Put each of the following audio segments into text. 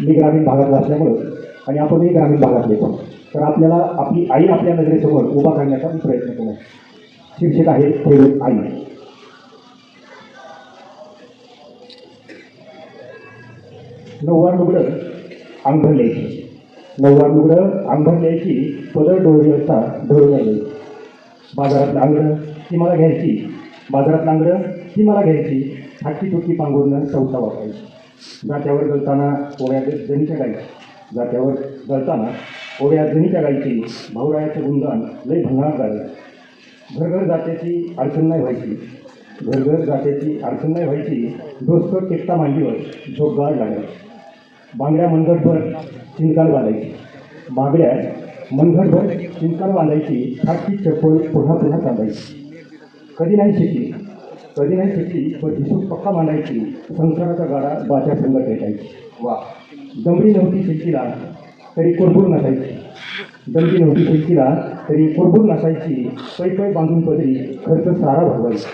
मी ग्रामीण भागातला असल्यामुळं आणि आपणही ग्रामीण भागातले तर आपल्याला आपली आई आपल्या नजरेसमोर उभा करण्याचा मी प्रयत्न केला शीर्षक आहे ठेवत आई. नऊवार लुगडं अंगभर लिहायची. नऊवार लुगडं अंगभर लिहायची पदर डोळीवरचा ढोळ आली बाजारात नांगडं ती मला घ्यायची. बाजारात नांगडं ती मला घ्यायची. हातची तुटकी पांघरून चौथा वापरायची जात्यावर गळताना ओढ्या जणीच्या गाई जात्यावर गळताना ओढ्या जणीच्या गायची भाऊरायाचं गुणगान लय भंगार झालं. घरघर जात्याची अडचण नाही व्हायची. घरघर जात्याची अडचण नाही व्हायची. डोसकर टेकता मांडीवर झोपगाळ लागला. बांगड्या मनगटभर चिंकाल बांधायची. बांगड्या मनगटभर चिंकाल बांधायची हातची चप्पल पुन्हा पुन्हा चालायची कधी नाही शिकली. कधी नाही शिकली पण हिशोब पक्का मांडायची संसाराचा गाडा बाच्या संग भेटायची. वा. दमडी नव्हती शिल्कीला तरी कुरबूर नसायची. दमडी नव्हती शिल्कीला तरी कुरबूर नसायची. पै पै बांधून पदरी खर्च सारा भरवायचा.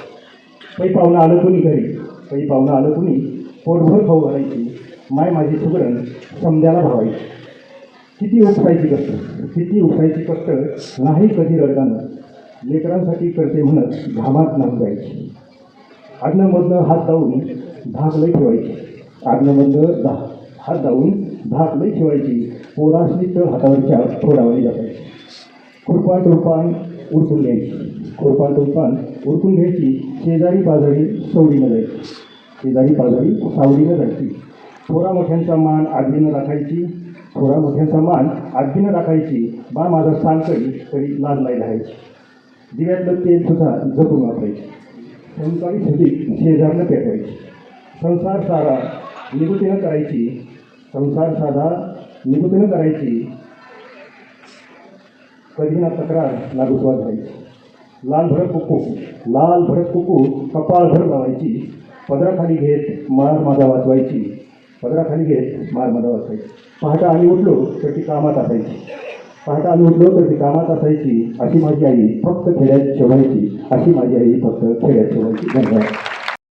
पै पाहुणं आलं कुणी घरी? पै पाहुणं आलं कुणी? पोटभर खाऊ घालायची. माय माझी सुगरण समद्याला भावायची. किती उपसायची कष्ट? किती उपसायची कष्ट? नाही कधी रडगाणं लेकरांसाठी करते म्हणत घामात नाम जायची. आज्ञामधनं हात दावून धाक लई ठेवायची. आडनंमधनं धा हात दावून धाक लई ठेवायची. पोरासनी तर हातावरच्या फोडावली जातायची खुरपान टुरपान उरकून घ्यायची. खुरपान टुरपान उरकून घ्यायची. शेजारी पाजारी सवडीनं जायची. शेजारी पाजारी सावडीनं जायची. थोरा मोठ्यांचा मान आडवीनं राखायची. थोरा मोठ्यांचा मान आडवीनं राखायची. बा माझा सांग तरी लाज लाई राहायची. दिव्यातलं तेल सुद्धा जपून वापरायची. संसारी सदी शेजारनं पेटवायची. संसार सारा निगुतीनं करायची. संसार साधा निगुतीनं करायची. कधी ना तक्रार लागूच व्हायची लाल भरत कुकू लाल भरत कुकू कपाळभर लावायची. पदराखाली घेत मार माझा वाजवायची. पदराखाली घेत मार माझा वाजवायची. पहाटा आम्ही उठलो तर ती कामात असायची. पाहता आम्ही उठलो तर ती कामात असायची अशी माझी आई फक्त खेड्यात ठेवायची अशी माझी आई फक्त खेड्यात ठेवायची धन्यवाद.